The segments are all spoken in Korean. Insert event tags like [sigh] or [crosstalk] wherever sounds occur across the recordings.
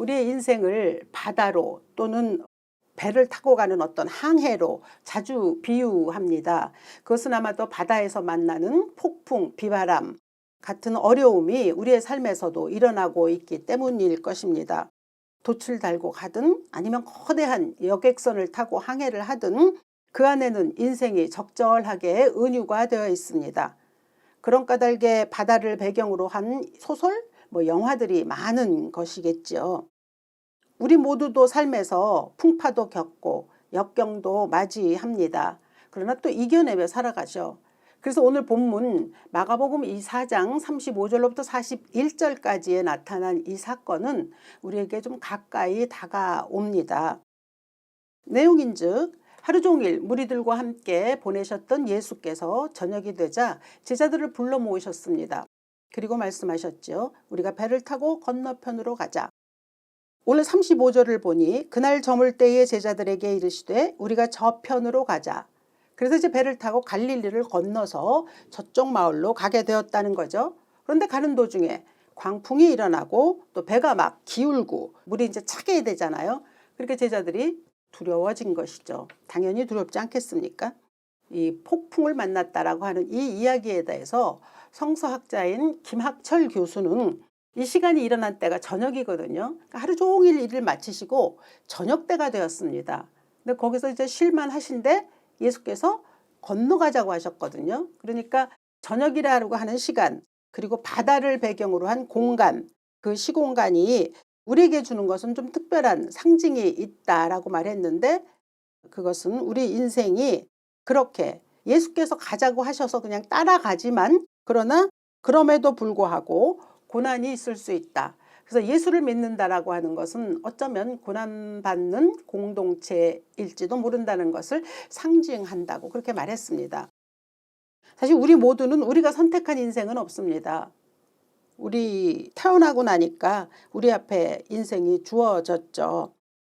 우리의 인생을 바다로 또는 배를 타고 가는 어떤 항해로 자주 비유합니다. 그것은 아마도 바다에서 만나는 폭풍, 비바람 같은 어려움이 우리의 삶에서도 일어나고 있기 때문일 것입니다. 돛을 달고 가든 아니면 거대한 여객선을 타고 항해를 하든 그 안에는 인생이 적절하게 은유가 되어 있습니다. 그런 까닭에 바다를 배경으로 한 소설, 뭐 영화들이 많은 것이겠죠. 우리 모두도 삶에서 풍파도 겪고 역경도 맞이합니다. 그러나 또 이겨내며 살아가죠. 그래서 오늘 본문 마가복음 24장 35절로부터 41절까지에 나타난 이 사건은 우리에게 좀 가까이 다가옵니다. 내용인즉 하루 종일 무리들과 함께 보내셨던 예수께서 저녁이 되자 제자들을 불러 모으셨습니다. 그리고 말씀하셨죠. 우리가 배를 타고 건너편으로 가자. 오늘 35절을 보니 그날 저물 때에 제자들에게 이르시되 우리가 저편으로 가자. 그래서 이제 배를 타고 갈릴리를 건너서 저쪽 마을로 가게 되었다는 거죠. 그런데 가는 도중에 광풍이 일어나고 또 배가 막 기울고 물이 이제 차게 되잖아요. 그렇게 제자들이 두려워진 것이죠. 당연히 두렵지 않겠습니까? 이 폭풍을 만났다라고 하는 이 이야기에 대해서 성서학자인 김학철 교수는 이 시간이 일어난 때가 저녁이거든요. 그러니까 하루 종일 일을 마치시고 저녁 때가 되었습니다. 근데 거기서 이제 쉴만 하신데 예수께서 건너가자고 하셨거든요. 그러니까 저녁이라고 하는 시간 그리고 바다를 배경으로 한 공간 그 시공간이 우리에게 주는 것은 좀 특별한 상징이 있다라고 말했는데 그것은 우리 인생이 그렇게 예수께서 가자고 하셔서 그냥 따라가지만 그러나 그럼에도 불구하고 고난이 있을 수 있다. 그래서 예수를 믿는다라고 하는 것은 어쩌면 고난받는 공동체일지도 모른다는 것을 상징한다고 그렇게 말했습니다. 사실 우리 모두는 우리가 선택한 인생은 없습니다. 우리 태어나고 나니까 우리 앞에 인생이 주어졌죠.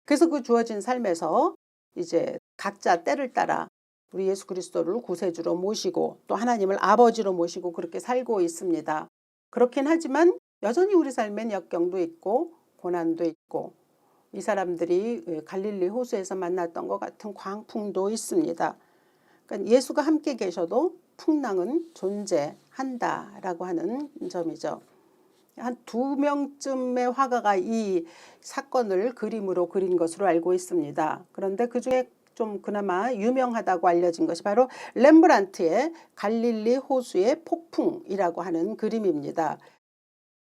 그래서 그 주어진 삶에서 이제 각자 때를 따라 우리 예수 그리스도를 구세주로 모시고 또 하나님을 아버지로 모시고 그렇게 살고 있습니다. 그렇긴 하지만 여전히 우리 삶엔 역경도 있고 고난도 있고 이 사람들이 갈릴리 호수에서 만났던 것 같은 광풍도 있습니다. 그러니까 예수가 함께 계셔도 풍랑은 존재한다라고 하는 점이죠. 한 두 명쯤의 화가가 이 사건을 그림으로 그린 것으로 알고 있습니다. 그런데 그 중에 좀 그나마 유명하다고 알려진 것이 바로 렘브란트의 갈릴리 호수의 폭풍이라고 하는 그림입니다.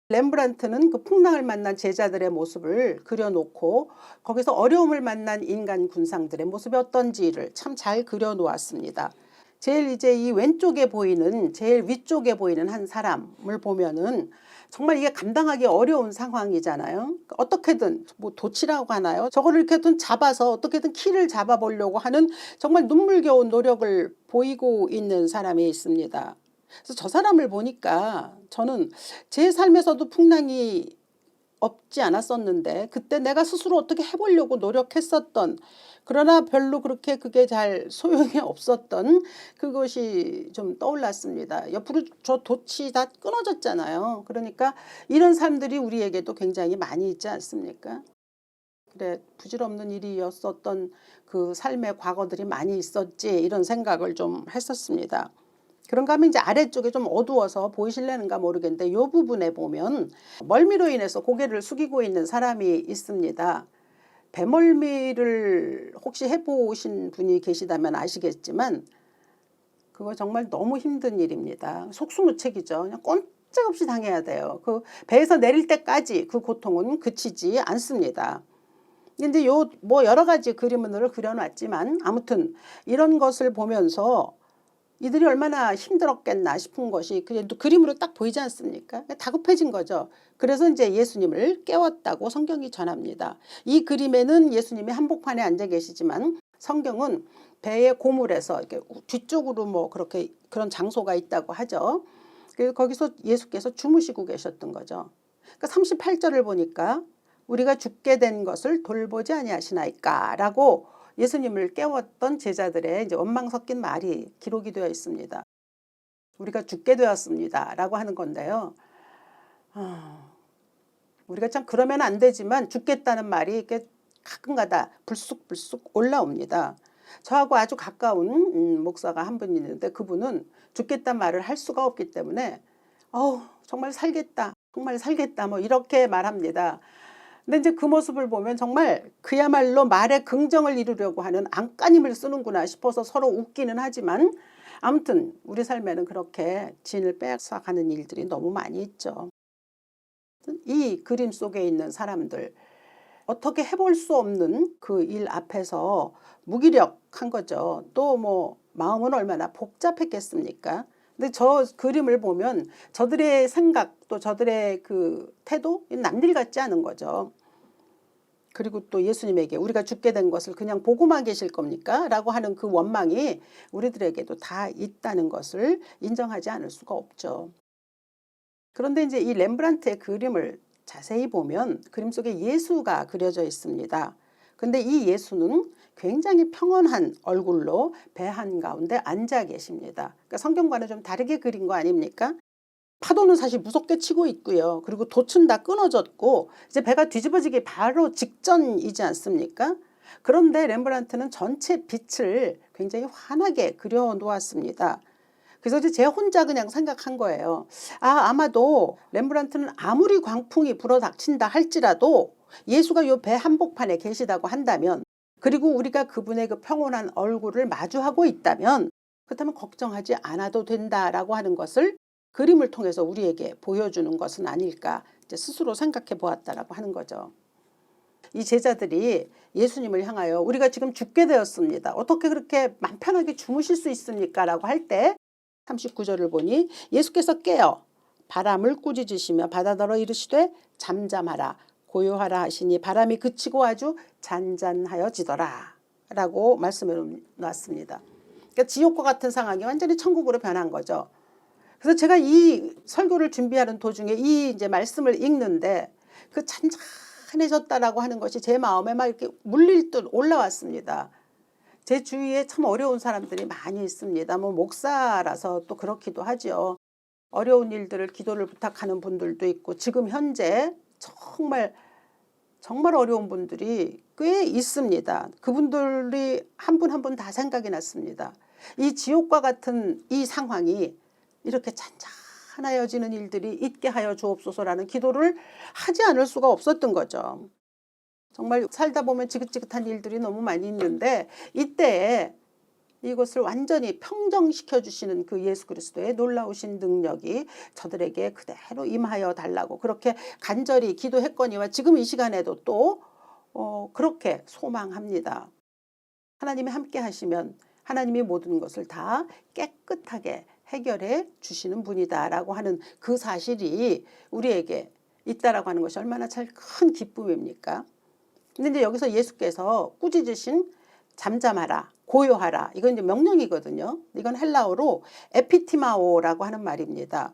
렘브란트는 그 풍랑을 만난 제자들의 모습을 그려놓고 거기서 어려움을 만난 인간 군상들의 모습이 어떤지를 참 잘 그려놓았습니다. 제일 이제 이 왼쪽에 보이는 제일 위쪽에 보이는 한 사람을 보면은 정말 이게 감당하기 어려운 상황이잖아요. 그러니까 어떻게든 뭐 도치라고 하나요? 저거를 이렇게든 잡아서 어떻게든 키를 잡아보려고 하는 정말 눈물겨운 노력을 보이고 있는 사람이 있습니다. 그래서 저 사람을 보니까 저는 제 삶에서도 풍랑이 없지 않았었는데 그때 내가 스스로 어떻게 해보려고 노력했었던 그러나 별로 그렇게 그게 잘 [laughs] 소용이 없었던 그것이 좀 떠올랐습니다. 옆으로 저 돛이 다 끊어졌잖아요. 그러니까 이런 사람들이 우리에게도 굉장히 많이 있지 않습니까? 그래 부질없는 일이었었던 그 삶의 과거들이 많이 있었지 이런 생각을 좀 했었습니다. 그런가 하면 이제 아래쪽에 좀 어두워서 보이실래는가 모르겠는데 이 부분에 보면 멀미로 인해서 고개를 숙이고 있는 사람이 있습니다. 배멀미를 혹시 해보신 분이 계시다면 아시겠지만 그거 정말 너무 힘든 일입니다. 속수무책이죠. 그냥 꼼짝없이 당해야 돼요. 그 배에서 내릴 때까지 그 고통은 그치지 않습니다. 근데 요 뭐 여러 가지 그림을 그려놨지만 아무튼 이런 것을 보면서 이들이 얼마나 힘들었겠나 싶은 것이 그림으로 딱 보이지 않습니까? 다급해진 거죠. 그래서 이제 예수님을 깨웠다고 성경이 전합니다. 이 그림에는 예수님이 한복판에 앉아 계시지만 성경은 배의 고물에서 이렇게 뒤쪽으로 뭐 그렇게 그런 장소가 있다고 하죠. 그래서 거기서 예수께서 주무시고 계셨던 거죠. 그러니까 38절을 보니까 우리가 죽게 된 것을 돌보지 아니하시나이까라고 예수님을 깨웠던 제자들의 이제 원망 섞인 말이 기록이 되어 있습니다. 우리가 죽게 되었습니다. 라고 하는 건데요. 아, 우리가 참 그러면 안 되지만 죽겠다는 말이 이렇게 가끔가다 불쑥불쑥 올라옵니다. 저하고 아주 가까운 음, 목사가 한 분 있는데 그분은 죽겠다는 말을 할 수가 없기 때문에 어우 정말 살겠다 정말 살겠다 뭐 이렇게 말합니다. 근데 이제 그 모습을 보면 정말 그야말로 말에 긍정을 이루려고 하는 안간힘을 쓰는구나 싶어서 서로 웃기는 하지만 아무튼 우리 삶에는 그렇게 진을 빼앗아가는 일들이 너무 많이 있죠. 이 그림 속에 있는 사람들 어떻게 해볼 수 없는 그 일 앞에서 무기력한 거죠. 또 뭐 마음은 얼마나 복잡했겠습니까? 근데 저 그림을 보면 저들의 생각 또 저들의 그 태도 남들 같지 않은 거죠. 그리고 또 예수님에게 우리가 죽게 된 것을 그냥 보고만 계실 겁니까? 라고 하는 그 원망이 우리들에게도 다 있다는 것을 인정하지 않을 수가 없죠. 그런데 이제 이 렘브란트의 그림을 자세히 보면 그림 속에 예수가 그려져 있습니다. 근데 이 예수는 굉장히 평온한 얼굴로 배 한가운데 앉아 계십니다. 그러니까 성경과는 좀 다르게 그린 거 아닙니까? 파도는 사실 무섭게 치고 있고요. 그리고 돛은 다 끊어졌고 이제 배가 뒤집어지기 바로 직전이지 않습니까? 그런데 렘브란트는 전체 빛을 굉장히 환하게 그려 놓았습니다. 그래서 이제 제 혼자 그냥 생각한 거예요. 아, 아마도 렘브란트는 아무리 광풍이 불어닥친다 할지라도 예수가 요 배 한복판에 계시다고 한다면 그리고 우리가 그분의 그 평온한 얼굴을 마주하고 있다면 그렇다면 걱정하지 않아도 된다라고 하는 것을 그림을 통해서 우리에게 보여주는 것은 아닐까 스스로 생각해 보았다라고 하는 거죠. 이 제자들이 예수님을 향하여 우리가 지금 죽게 되었습니다. 어떻게 그렇게 맘 편하게 주무실 수 있습니까? 라고 할 때 39절을 보니 예수께서 깨어 바람을 꾸짖으시며 바다더러 이르시되 잠잠하라 고요하라 하시니 바람이 그치고 아주 잔잔하여지더라 라고 말씀을 놨습니다. 그러니까 지옥과 같은 상황이 완전히 천국으로 변한 거죠. 그래서 제가 이 설교를 준비하는 도중에 이 이제 말씀을 읽는데 그 잔잔해졌다라고 하는 것이 제 마음에 막 이렇게 물릴 듯 올라왔습니다. 제 주위에 참 어려운 사람들이 많이 있습니다. 뭐 목사라서 또 그렇기도 하죠. 어려운 일들을 기도를 부탁하는 분들도 있고 지금 현재 정말 정말 어려운 분들이 꽤 있습니다. 그분들이 한 분 한 분 다 생각이 났습니다. 이 지옥과 같은 이 상황이 이렇게 잔잔하여지는 일들이 있게 하여 주옵소서라는 기도를 하지 않을 수가 없었던 거죠. 정말 살다 보면 지긋지긋한 일들이 너무 많이 있는데 이때에 이것을 완전히 평정시켜 주시는 그 예수 그리스도의 놀라우신 능력이 저들에게 그대로 임하여 달라고 그렇게 간절히 기도했거니와 지금 이 시간에도 또 어, 그렇게 소망합니다. 하나님이 함께 하시면 하나님이 모든 것을 다 깨끗하게 해결해 주시는 분이다라고 하는 그 사실이 우리에게 있다라고 하는 것이 얼마나 잘큰 기쁨입니까? 근데 여기서 예수께서 꾸짖으신 잠잠하라, 고요하라. 이건 이제 명령이거든요. 이건 헬라어로 에피티마오라고 하는 말입니다.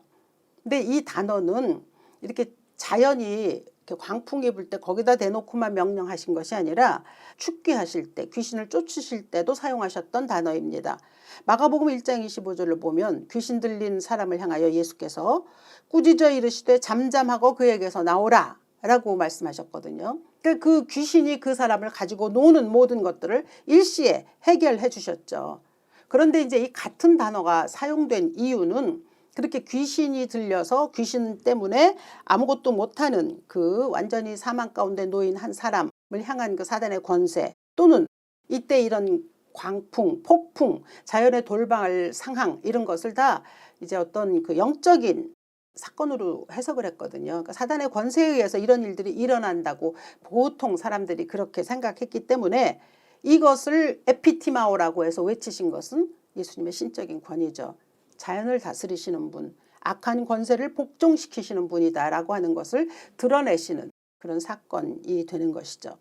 근데 이 단어는 이렇게 자연이 이렇게 광풍이 불 때 거기다 대놓고만 명령하신 것이 아니라 죽게 하실 때 귀신을 쫓으실 때도 사용하셨던 단어입니다. 마가복음 1장 25절을 보면 귀신 들린 사람을 향하여 예수께서 꾸짖어 이르시되 잠잠하고 그에게서 나오라 라고 말씀하셨거든요. 그 귀신이 그 사람을 가지고 노는 모든 것들을 일시에 해결해 주셨죠. 그런데 이제 이 같은 단어가 사용된 이유는 그렇게 귀신이 들려서 귀신 때문에 아무것도 못하는 그 완전히 사망 가운데 놓인 한 사람을 향한 그 사단의 권세 또는 이때 이런 광풍, 폭풍, 자연의 돌발 상황 이런 것을 다 이제 어떤 그 영적인 사건으로 해석을 했거든요. 그러니까 사단의 권세에 의해서 이런 일들이 일어난다고 보통 사람들이 그렇게 생각했기 때문에 이것을 에피티마오라고 해서 외치신 것은 예수님의 신적인 권위죠. 자연을 다스리시는 분, 악한 권세를 복종시키시는 분이다라고 하는 것을 드러내시는 그런 사건이 되는 것이죠.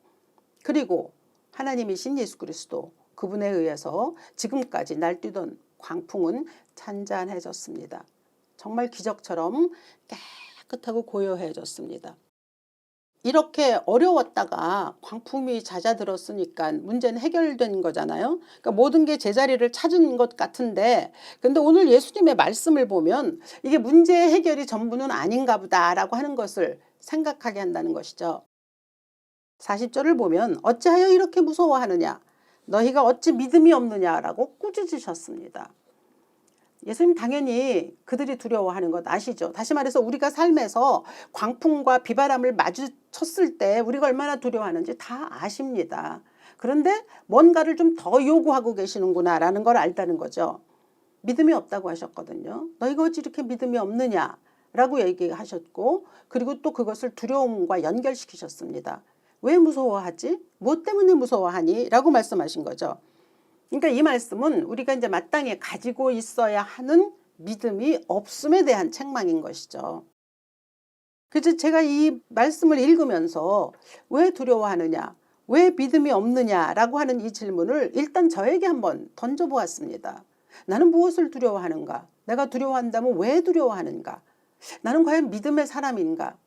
그리고 하나님이신 예수 그리스도 그분에 의해서 지금까지 날뛰던 광풍은 잔잔해졌습니다. 정말 기적처럼 깨끗하고 고요해졌습니다. 이렇게 어려웠다가 광풍이 잦아들었으니까 문제는 해결된 거잖아요. 그러니까 모든 게 제자리를 찾은 것 같은데 근데 오늘 예수님의 말씀을 보면 이게 문제 해결이 전부는 아닌가 보다라고 하는 것을 생각하게 한다는 것이죠. 40절을 보면 어찌하여 이렇게 무서워하느냐 너희가 어찌 믿음이 없느냐라고 꾸짖으셨습니다. 예수님 당연히 그들이 두려워하는 것 아시죠? 다시 말해서 우리가 삶에서 광풍과 비바람을 마주쳤을 때 우리가 얼마나 두려워하는지 다 아십니다. 그런데 뭔가를 좀 더 요구하고 계시는구나라는 걸 알다는 거죠. 믿음이 없다고 하셨거든요. 너희가 어찌 이렇게 믿음이 없느냐 라고 얘기하셨고 그리고 또 그것을 두려움과 연결시키셨습니다. 왜 무서워하지? 무엇 때문에 무서워하니? 라고 말씀하신 거죠. 그러니까 이 말씀은 우리가 이제 마땅히 가지고 있어야 하는 믿음이 없음에 대한 책망인 것이죠. 그래서 제가 이 말씀을 읽으면서 왜 두려워하느냐, 왜 믿음이 없느냐라고 하는 이 질문을 일단 저에게 한번 던져보았습니다. 나는 무엇을 두려워하는가? 내가 두려워한다면 왜 두려워하는가? 나는 과연 믿음의 사람인가?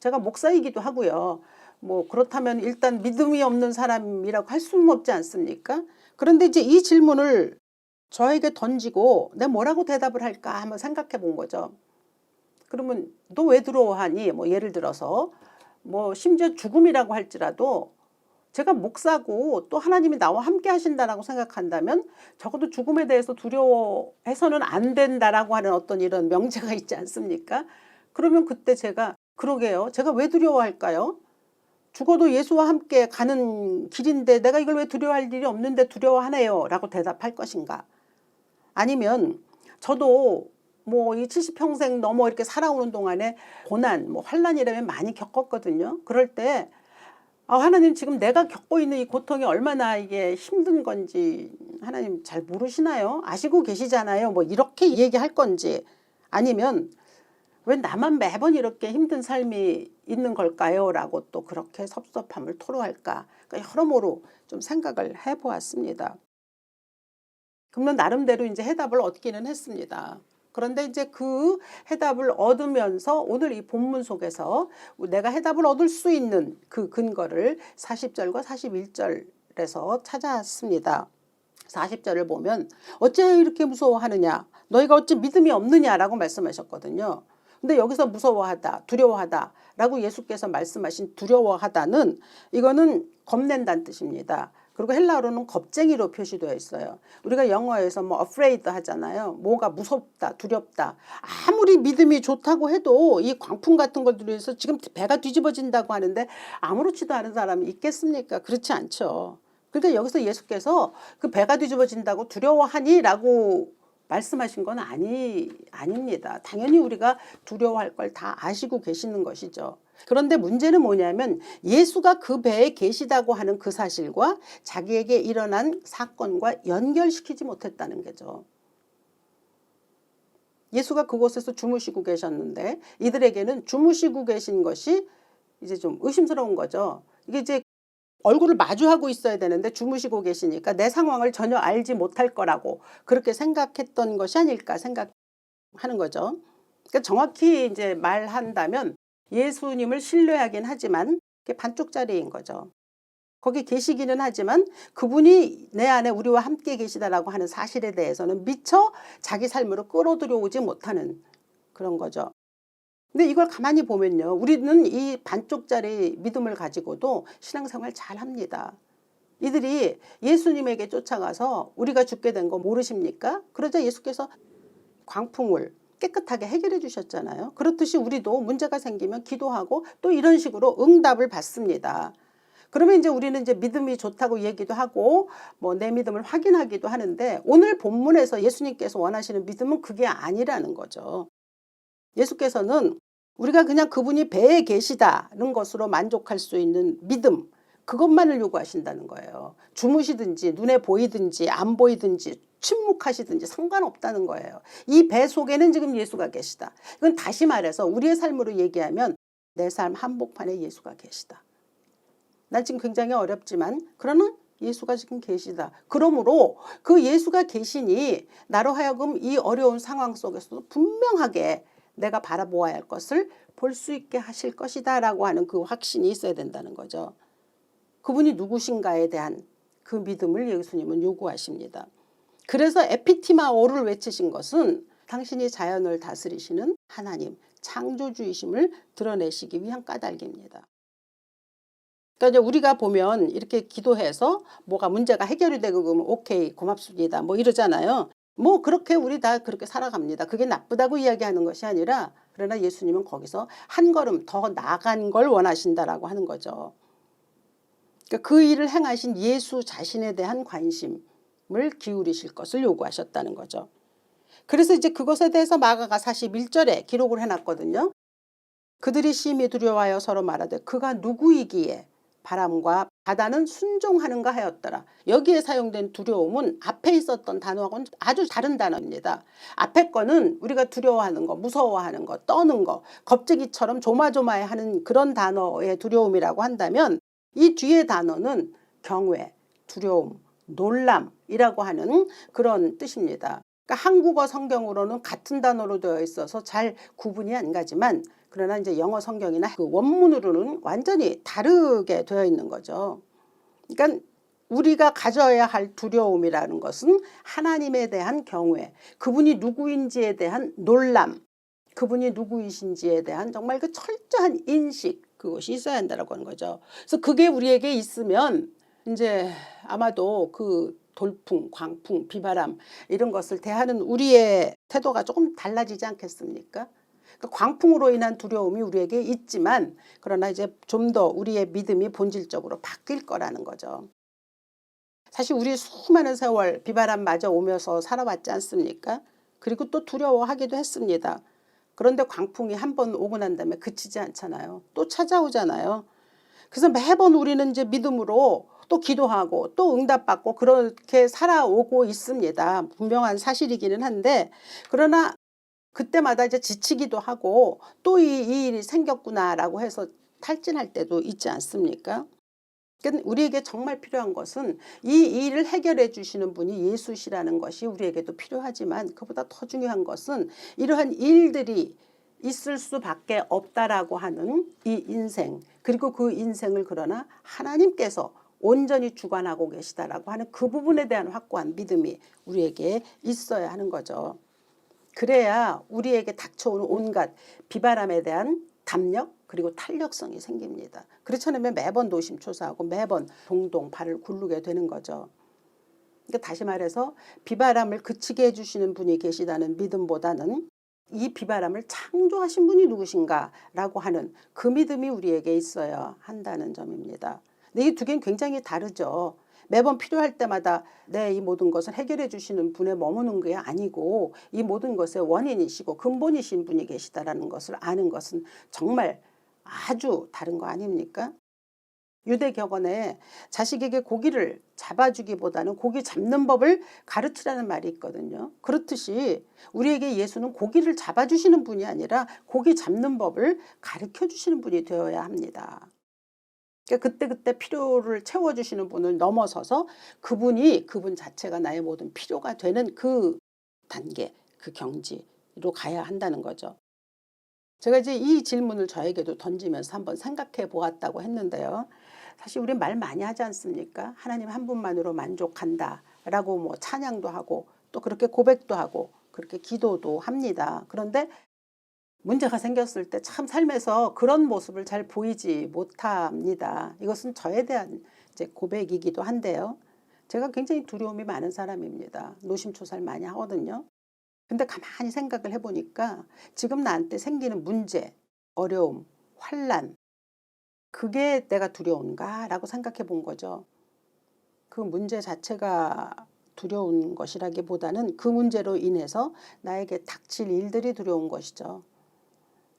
제가 목사이기도 하고요. 뭐 그렇다면 일단 믿음이 없는 사람이라고 할 수는 없지 않습니까? 그런데 이제 이 질문을 저에게 던지고 내가 뭐라고 대답을 할까 한번 생각해 본 거죠. 그러면 너 왜 두려워하니? 뭐 예를 들어서 뭐 심지어 죽음이라고 할지라도 제가 목사고 또 하나님이 나와 함께 하신다라고 생각한다면 적어도 죽음에 대해서 두려워해서는 안 된다라고 하는 어떤 이런 명제가 [laughs] 있지 않습니까? 그러면 그때 제가 그러게요. 제가 왜 두려워할까요? 죽어도 예수와 함께 가는 길인데 내가 이걸 왜 두려워할 일이 없는데 두려워하네요. 라고 대답할 것인가. 아니면 저도 뭐 이 70평생 넘어 이렇게 살아오는 동안에 고난, 뭐 환란이라면 많이 겪었거든요. 그럴 때 아, 하나님 지금 내가 겪고 있는 이 고통이 얼마나 이게 힘든 건지 하나님 잘 모르시나요? 아시고 계시잖아요. 뭐 이렇게 얘기할 건지 아니면 왜 나만 매번 이렇게 힘든 삶이 있는 걸까요? 라고 또 그렇게 섭섭함을 토로할까? 그러니까 여러모로 좀 생각을 해보았습니다. 그러면 나름대로 이제 해답을 얻기는 했습니다. 그런데 이제 그 해답을 얻으면서 오늘 이 본문 속에서 내가 해답을 얻을 수 있는 그 근거를 40절과 41절에서 찾았습니다. 40절을 보면 어찌하여 이렇게 무서워하느냐 너희가 어찌 믿음이 없느냐라고 말씀하셨거든요. 근데 여기서 무서워하다, 두려워하다 라고 예수께서 말씀하신 두려워하다는 이거는 겁낸다는 뜻입니다. 그리고 헬라어로는 겁쟁이로 표시되어 있어요. 우리가 영어에서 뭐 afraid 하잖아요. 뭐가 무섭다, 두렵다. 아무리 믿음이 좋다고 해도 이 광풍 같은 것들에서 지금 배가 뒤집어진다고 하는데 아무렇지도 않은 사람이 있겠습니까? 그렇지 않죠. 그러니까 여기서 예수께서 그 배가 뒤집어진다고 두려워하니라고 말씀하신 건 아니 아닙니다. 당연히 우리가 두려워할 걸 다 아시고 계시는 것이죠. 그런데 문제는 뭐냐면 예수가 그 배에 계시다고 하는 그 사실과 자기에게 일어난 사건과 연결시키지 못했다는 거죠. 예수가 그곳에서 주무시고 계셨는데 이들에게는 주무시고 계신 것이 이제 좀 의심스러운 거죠. 이게 이제 얼굴을 마주하고 있어야 되는데 주무시고 계시니까 내 상황을 전혀 알지 못할 거라고 그렇게 생각했던 것이 아닐까 생각하는 거죠. 그러니까 정확히 이제 말한다면 예수님을 신뢰하긴 하지만 반쪽짜리인 거죠. 거기 계시기는 하지만 그분이 내 안에 우리와 함께 계시다라고 하는 사실에 대해서는 미처 자기 삶으로 끌어들여오지 못하는 그런 거죠. 근데 이걸 가만히 보면요. 우리는 이 반쪽짜리 믿음을 가지고도 신앙생활 잘 합니다. 이들이 예수님에게 쫓아가서 우리가 죽게 된 거 모르십니까? 그러자 예수께서 광풍을 깨끗하게 해결해 주셨잖아요. 그렇듯이 우리도 문제가 생기면 기도하고 또 이런 식으로 응답을 받습니다. 그러면 이제 우리는 이제 믿음이 좋다고 얘기도 하고 뭐 내 믿음을 확인하기도 하는데 오늘 본문에서 예수님께서 원하시는 믿음은 그게 아니라는 거죠. 예수께서는 우리가 그냥 그분이 배에 계시다는 것으로 만족할 수 있는 믿음 그것만을 요구하신다는 거예요. 주무시든지 눈에 보이든지 안 보이든지 침묵하시든지 상관없다는 거예요. 이 배 속에는 지금 예수가 계시다. 이건 다시 말해서 우리의 삶으로 얘기하면 내 삶 한복판에 예수가 계시다. 난 지금 굉장히 어렵지만 그러나 예수가 지금 계시다. 그러므로 그 예수가 계시니 나로 하여금 이 어려운 상황 속에서도 분명하게 내가 바라보아야 할 것을 볼 수 있게 하실 것이다 라고 하는 그 확신이 있어야 된다는 거죠. 그분이 누구신가에 대한 그 믿음을 예수님은 요구하십니다. 그래서 에피티마오를 외치신 것은 당신이 자연을 다스리시는 하나님, 창조주의심을 드러내시기 위한 까닭입니다. 그러니까 우리가 보면 이렇게 기도해서 뭐가 문제가 해결이 되고 그러면 오케이 고맙습니다 뭐 이러잖아요. 뭐 그렇게 우리 다 그렇게 살아갑니다. 그게 나쁘다고 이야기하는 것이 아니라 그러나 예수님은 거기서 한 걸음 더 나간 걸 원하신다라고 하는 거죠. 그러니까 그 일을 행하신 예수 자신에 대한 관심을 기울이실 것을 요구하셨다는 거죠. 그래서 이제 그것에 대해서 마가가 41절에 기록을 해놨거든요. 그들이 심히 두려워하여 서로 말하되 그가 누구이기에 바람과 바다는 순종하는가 하였더라. 여기에 사용된 두려움은 앞에 있었던 단어하고는 아주 다른 단어입니다. 앞에 거는 우리가 두려워하는 거, 무서워하는 거, 떠는 거, 겁쟁이처럼 조마조마해 하는 그런 단어의 두려움이라고 한다면 이 뒤에 단어는 경외, 두려움, 놀람이라고 하는 그런 뜻입니다. 그러니까 한국어 성경으로는 같은 단어로 되어 있어서 잘 구분이 안 가지만 그러나 이제 영어 성경이나 그 원문으로는 완전히 다르게 되어 있는 거죠. 그러니까 우리가 가져야 할 두려움이라는 것은 하나님에 대한 경외, 그분이 누구인지에 대한 놀람, 그분이 누구이신지에 대한 정말 그 철저한 인식 그것이 있어야 한다라고 하는 거죠. 그래서 그게 우리에게 있으면 이제 아마도 그 돌풍, 광풍, 비바람 이런 것을 대하는 우리의 태도가 조금 달라지지 않겠습니까? 그 광풍으로 인한 두려움이 우리에게 있지만 그러나 이제 좀 더 우리의 믿음이 본질적으로 바뀔 거라는 거죠. 사실 우리 수많은 세월 비바람 맞아 오면서 살아왔지 않습니까? 그리고 또 두려워하기도 했습니다. 그런데 광풍이 한 번 오고 난 다음에 그치지 않잖아요. 또 찾아오잖아요. 그래서 매번 우리는 이제 믿음으로 또 기도하고 또 응답받고 그렇게 살아오고 있습니다. 분명한 사실이기는 한데 그러나 그때마다 이제 지치기도 하고 또이 일이 생겼구나라고 해서 탈진할 때도 있지 않습니까? 그러니까 우리에게 정말 필요한 것은 이 일을 해결해 주시는 분이 예수시라는 것이 우리에게도 필요하지만 그보다 더 중요한 것은 이러한 일들이 있을 수밖에 없다라고 하는 이 인생 그리고 그 인생을 그러나 하나님께서 온전히 주관하고 계시다라고 하는 그 부분에 대한 확고한 믿음이 우리에게 있어야 하는 거죠. 그래야 우리에게 닥쳐오는 온갖 비바람에 대한 담력 그리고 탄력성이 생깁니다. 그렇지 않으면 매번 노심초사하고 매번 동동 발을 굴르게 되는 거죠. 그러니까 다시 말해서 비바람을 그치게 해주시는 분이 계시다는 믿음보다는 이 비바람을 창조하신 분이 누구신가라고 하는 그 믿음이 우리에게 있어야 한다는 점입니다. 근데 이 두 개는 굉장히 다르죠. 매번 필요할 때마다 내 이 모든 것을 해결해 주시는 분에 머무는 게 아니고 이 모든 것의 원인이시고 근본이신 분이 계시다라는 것을 아는 것은 정말 아주 다른 거 아닙니까? 유대 격언에 자식에게 고기를 잡아주기보다는 고기 잡는 법을 가르치라는 말이 있거든요. 그렇듯이 우리에게 예수는 고기를 잡아주시는 분이 아니라 고기 잡는 법을 가르쳐 주시는 분이 되어야 합니다. 그러니까 그때그때 필요를 채워주시는 분을 넘어서서 그분이 그분 자체가 나의 모든 필요가 되는 그 단계, 그 경지로 가야 한다는 거죠. 제가 이제 이 질문을 저에게도 던지면서 한번 생각해 보았다고 했는데요. 사실 우리 말 많이 하지 않습니까? 하나님 한 분만으로 만족한다. 라고 뭐 찬양도 하고 또 그렇게 고백도 하고 그렇게 기도도 합니다. 그런데 문제가 생겼을 때 참 삶에서 그런 모습을 잘 보이지 못합니다. 이것은 저에 대한 이제 고백이기도 한데요. 제가 굉장히 두려움이 많은 사람입니다. 노심초사를 많이 하거든요. 근데 가만히 생각을 해보니까 지금 나한테 생기는 문제, 어려움, 환란 그게 내가 두려운가라고 생각해 본 거죠. 그 문제 자체가 두려운 것이라기보다는 그 문제로 인해서 나에게 닥칠 일들이 두려운 것이죠.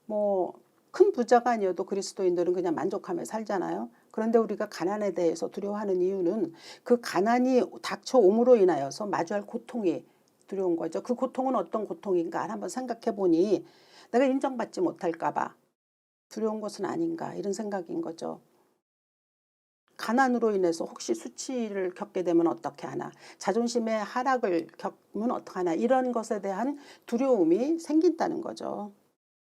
뭐 큰 부자가 아니어도 그리스도인들은 그냥 만족하며 살잖아요. 그런데 우리가 가난에 대해서 두려워하는 이유는 그 가난이 닥쳐옴으로 인하여서 마주할 고통이 두려운 거죠. 그 고통은 어떤 고통인가 한번 생각해 보니 내가 인정받지 못할까 봐 두려운 것은 아닌가 이런 생각인 거죠. 가난으로 인해서 혹시 수치를 겪게 되면 어떻게 하나 자존심의 하락을 겪으면 어떡하나 이런 것에 대한 두려움이 생긴다는 거죠.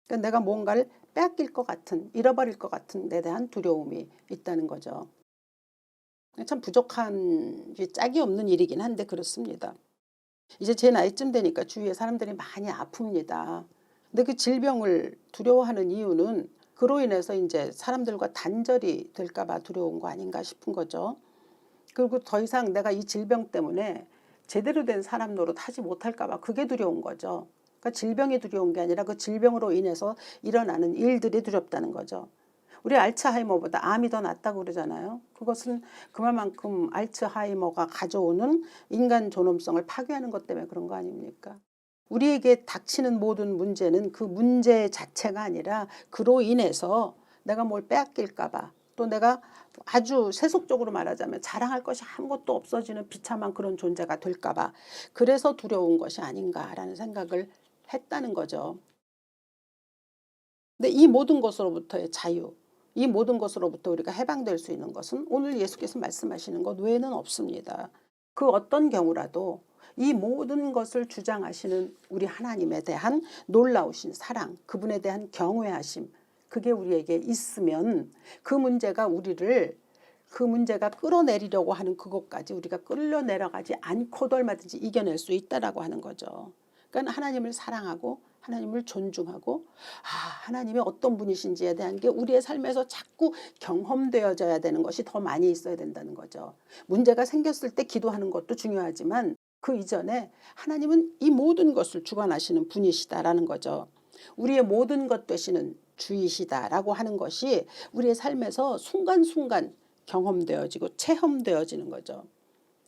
그러니까 내가 뭔가를 빼앗길 것 같은 잃어버릴 것 같은 데 대한 두려움이 있다는 거죠. 참 부족한 짝이 없는 일이긴 한데 그렇습니다. 이제 제 나이쯤 되니까 주위에 사람들이 많이 아픕니다. 근데 그 질병을 두려워하는 이유는 그로 인해서 이제 사람들과 단절이 될까봐 두려운 거 아닌가 싶은 거죠. 그리고 더 이상 내가 이 질병 때문에 제대로 된 사람 노릇 하지 못할까봐 그게 두려운 거죠. 그러니까 질병이 두려운 게 아니라 그 질병으로 인해서 일어나는 일들이 두렵다는 거죠. 우리 알츠하이머보다 암이 더 낫다고 그러잖아요. 그것은 그만큼 알츠하이머가 가져오는 인간 존엄성을 파괴하는 것 때문에 그런 거 아닙니까? 우리에게 닥치는 모든 문제는 그 문제 자체가 아니라 그로 인해서 내가 뭘 빼앗길까봐 또 내가 아주 세속적으로 말하자면 자랑할 것이 아무것도 없어지는 비참한 그런 존재가 될까봐 그래서 두려운 것이 아닌가라는 생각을 했다는 거죠. 근데 이 모든 것으로부터의 자유, 이 모든 것으로부터 우리가 해방될 수 있는 것은 오늘 예수께서 말씀하시는 것 외에는 없습니다. 그 어떤 경우라도 이 모든 것을 주장하시는 우리 하나님에 대한 놀라우신 사랑, 그분에 대한 경외하심, 그게 우리에게 있으면 그 문제가 우리를 그 문제가 끌어내리려고 하는 그것까지 우리가 끌려 내려가지 않고도 얼마든지 이겨낼 수 있다라고 하는 거죠. 그러니까 하나님을 사랑하고 하나님을 존중하고 아, 하나님이 어떤 분이신지에 대한 게 우리의 삶에서 자꾸 경험되어져야 되는 것이 더 많이 있어야 된다는 거죠. 문제가 생겼을 때 기도하는 것도 중요하지만 그 이전에 하나님은 이 모든 것을 주관하시는 분이시다라는 거죠. 우리의 모든 것 되시는 주이시다라고 하는 것이 우리의 삶에서 순간순간 경험되어지고 체험되어지는 거죠.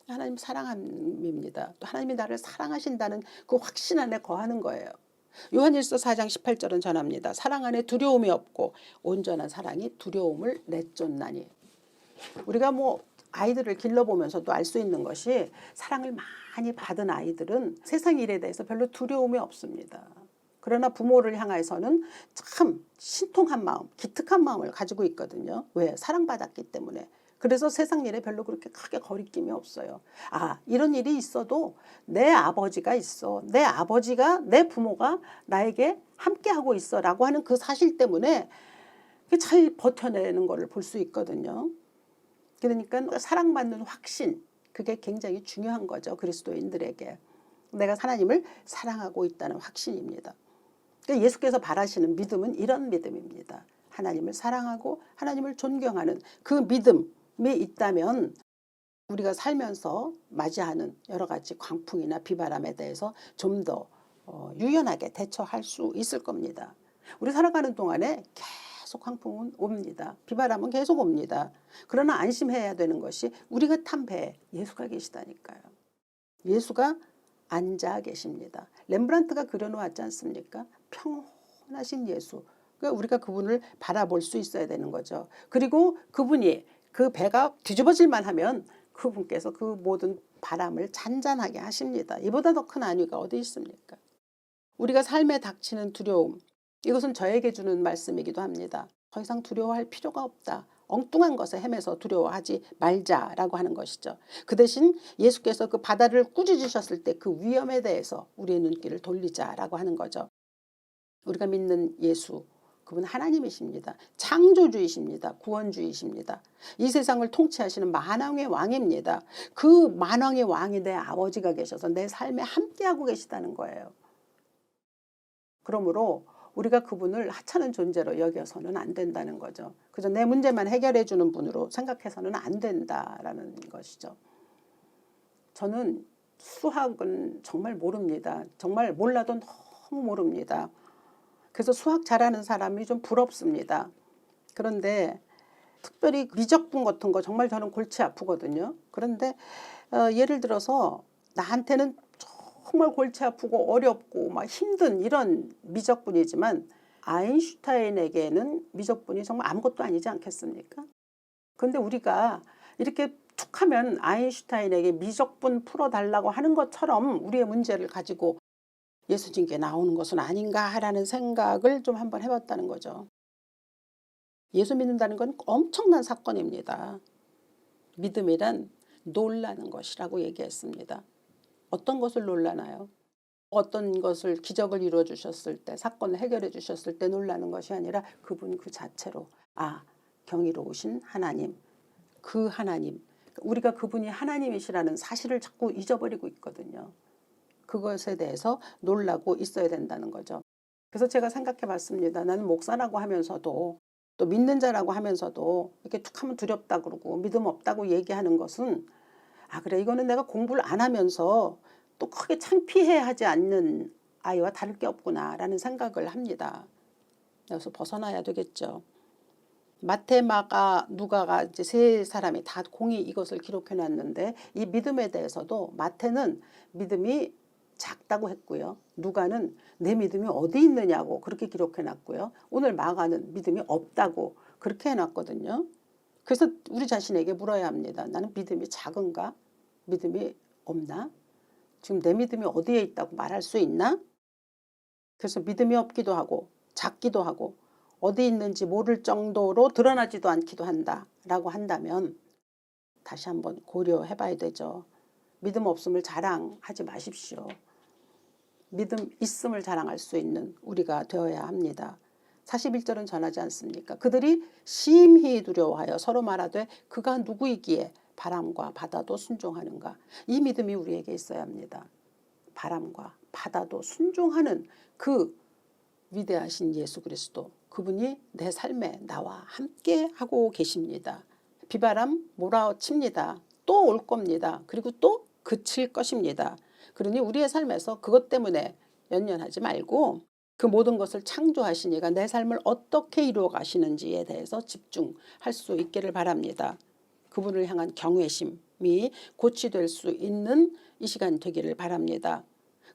하나님 사랑함입니다. 또 하나님이 나를 사랑하신다는 그 확신 안에 거하는 거예요. 요한일서 4장 18절은 전합니다. 사랑 안에 두려움이 없고 온전한 사랑이 두려움을 내쫓나니. 우리가 뭐 아이들을 길러보면서도 알 수 있는 것이 사랑을 많이 받은 아이들은 세상 일에 대해서 별로 두려움이 없습니다. 그러나 부모를 향해서는 참 신통한 마음, 기특한 마음을 가지고 있거든요. 왜? 사랑받았기 때문에. 그래서 세상 일에 별로 그렇게 크게 거리낌이 없어요. 아, 이런 일이 있어도 내 아버지가 있어. 내 아버지가, 내 부모가 나에게 함께하고 있어. 라고 하는 그 사실 때문에 잘 버텨내는 것을 볼수 있거든요. 그러니까 사랑받는 확신, 그게 굉장히 중요한 거죠. 그리스도인들에게. 내가 하나님을 사랑하고 있다는 확신입니다. 그러니까 예수께서 바라시는 믿음은 이런 믿음입니다. 하나님을 사랑하고 하나님을 존경하는 그 믿음이 있다면 우리가 살면서 맞이하는 여러 가지 광풍이나 비바람에 대해서 좀더 어, 유연하게 대처할 수 있을 겁니다. 우리 살아가는 동안에 계속 광풍은 옵니다. 비바람은 계속 옵니다. 그러나 안심해야 되는 것이 우리가 탄 배에 예수가 계시다니까요. 예수가 앉아 계십니다. 렘브란트가 그려놓았지 않습니까? 평온하신 예수. 그러니까 우리가 그분을 바라볼 수 있어야 되는 거죠. 그리고 그분이 그 배가 뒤집어질만 하면 그분께서 그 모든 바람을 잔잔하게 하십니다. 이보다 더 큰 안위가 어디 있습니까? 우리가 삶에 닥치는 두려움, 이것은 저에게 주는 말씀이기도 합니다. 더 이상 두려워할 필요가 없다. 엉뚱한 것에 헤매서 두려워하지 말자라고 하는 것이죠. 그 대신 예수께서 그 바다를 꾸짖으셨을 때 그 위험에 대해서 우리의 눈길을 돌리자라고 하는 거죠. 우리가 믿는 예수, 그분 하나님이십니다. 창조주이십니다. 구원주이십니다. 이 세상을 통치하시는 만왕의 왕입니다. 그 만왕의 왕이 내 아버지가 계셔서 내 삶에 함께하고 계시다는 거예요. 그러므로 우리가 그분을 하찮은 존재로 여겨서는 안 된다는 거죠. 그저 내 문제만 해결해 주는 분으로 생각해서는 안 된다라는 것이죠. 저는 수학은 정말 모릅니다. 정말 몰라도 너무 모릅니다. 그래서 수학 잘하는 사람이 좀 부럽습니다. 그런데 특별히 미적분 같은 거 정말 저는 골치 아프거든요. 그런데 어, 예를 들어서 나한테는 정말 골치 아프고 어렵고 막 힘든 이런 미적분이지만 아인슈타인에게는 미적분이 정말 아무것도 아니지 않겠습니까? 그런데 우리가 이렇게 툭 하면 아인슈타인에게 미적분 풀어달라고 하는 것처럼 우리의 문제를 가지고 예수님께 나오는 것은 아닌가라는 생각을 좀 한번 해봤다는 거죠. 예수 믿는다는 건 엄청난 사건입니다. 믿음이란 놀라는 것이라고 얘기했습니다. 어떤 것을 놀라나요? 어떤 것을 기적을 이루어 주셨을 때 사건을 해결해 주셨을 때 놀라는 것이 아니라 그분 그 자체로 아 경이로우신 하나님 그 하나님 우리가 그분이 하나님이시라는 사실을 자꾸 잊어버리고 있거든요. 그것에 대해서 놀라고 있어야 된다는 거죠. 그래서 제가 생각해 봤습니다. 나는 목사라고 하면서도 또 믿는 자라고 하면서도 이렇게 툭 하면 두렵다 그러고 믿음 없다고 얘기하는 것은 아 그래 이거는 내가 공부를 안 하면서 또 크게 창피해 하지 않는 아이와 다를 게 없구나라는 생각을 합니다. 여기서 벗어나야 되겠죠. 마테마가 누가가 이제 세 사람이 다 공이 이것을 기록해 놨는데 이 믿음에 대해서도 마테는 믿음이 작다고 했고요. 누가는 내 믿음이 어디 있느냐고 그렇게 기록해 놨고요. 오늘 마가는 믿음이 없다고 그렇게 해 놨거든요. 그래서 우리 자신에게 물어야 합니다. 나는 믿음이 작은가? 믿음이 없나? 지금 내 믿음이 어디에 있다고 말할 수 있나? 그래서 믿음이 없기도 하고 작기도 하고 어디 있는지 모를 정도로 드러나지도 않기도 한다라고 한다면 다시 한번 고려해 봐야 되죠. 믿음 없음을 자랑하지 마십시오. 믿음 있음을 자랑할 수 있는 우리가 되어야 합니다. 41절은 전하지 않습니까? 그들이 심히 두려워하여 서로 말하되 그가 누구이기에 바람과 바다도 순종하는가? 이 믿음이 우리에게 있어야 합니다. 바람과 바다도 순종하는 그 위대하신 예수 그리스도 그분이 내 삶에 나와 함께 하고 계십니다. 비바람 몰아칩니다. 또 올 겁니다. 그리고 또 그칠 것입니다. 그러니 우리의 삶에서 그것 때문에 연연하지 말고 그 모든 것을 창조하신 이가 내 삶을 어떻게 이루어 가시는지에 대해서 집중할 수 있기를 바랍니다. 그분을 향한 경외심이 고치될 수 있는 이 시간 되기를 바랍니다.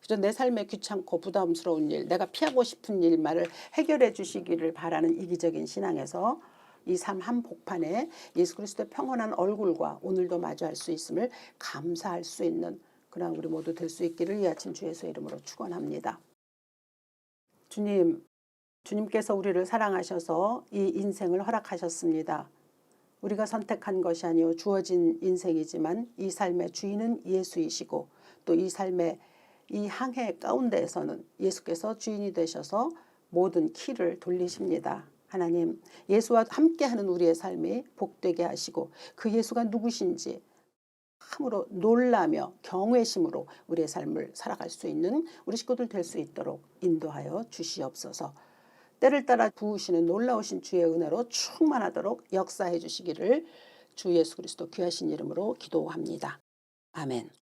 그저 내 삶에 귀찮고 부담스러운 일, 내가 피하고 싶은 일만을 해결해 주시기를 바라는 이기적인 신앙에서 이 삶 한복판에 예수 그리스도의 평온한 얼굴과 오늘도 마주할 수 있음을 감사할 수 있는 그러나 우리 모두 될 수 있기를 이 아침 주 예수의 이름으로 축원합니다. 주님, 주님께서 우리를 사랑하셔서 이 인생을 허락하셨습니다. 우리가 선택한 것이 아니요 주어진 인생이지만 이 삶의 주인은 예수이시고 또 이 삶의 이 항해 가운데에서는 예수께서 주인이 되셔서 모든 키를 돌리십니다. 하나님, 예수와 함께하는 우리의 삶이 복되게 하시고 그 예수가 누구신지 참으로 놀라며 경외심으로 우리의 삶을 살아갈 수 있는 우리 식구들 될 수 있도록 인도하여 주시옵소서. 때를 따라 부으시는 놀라우신 주의 은혜로 충만하도록 역사해 주시기를 주 예수 그리스도 귀하신 이름으로 기도합니다. 아멘.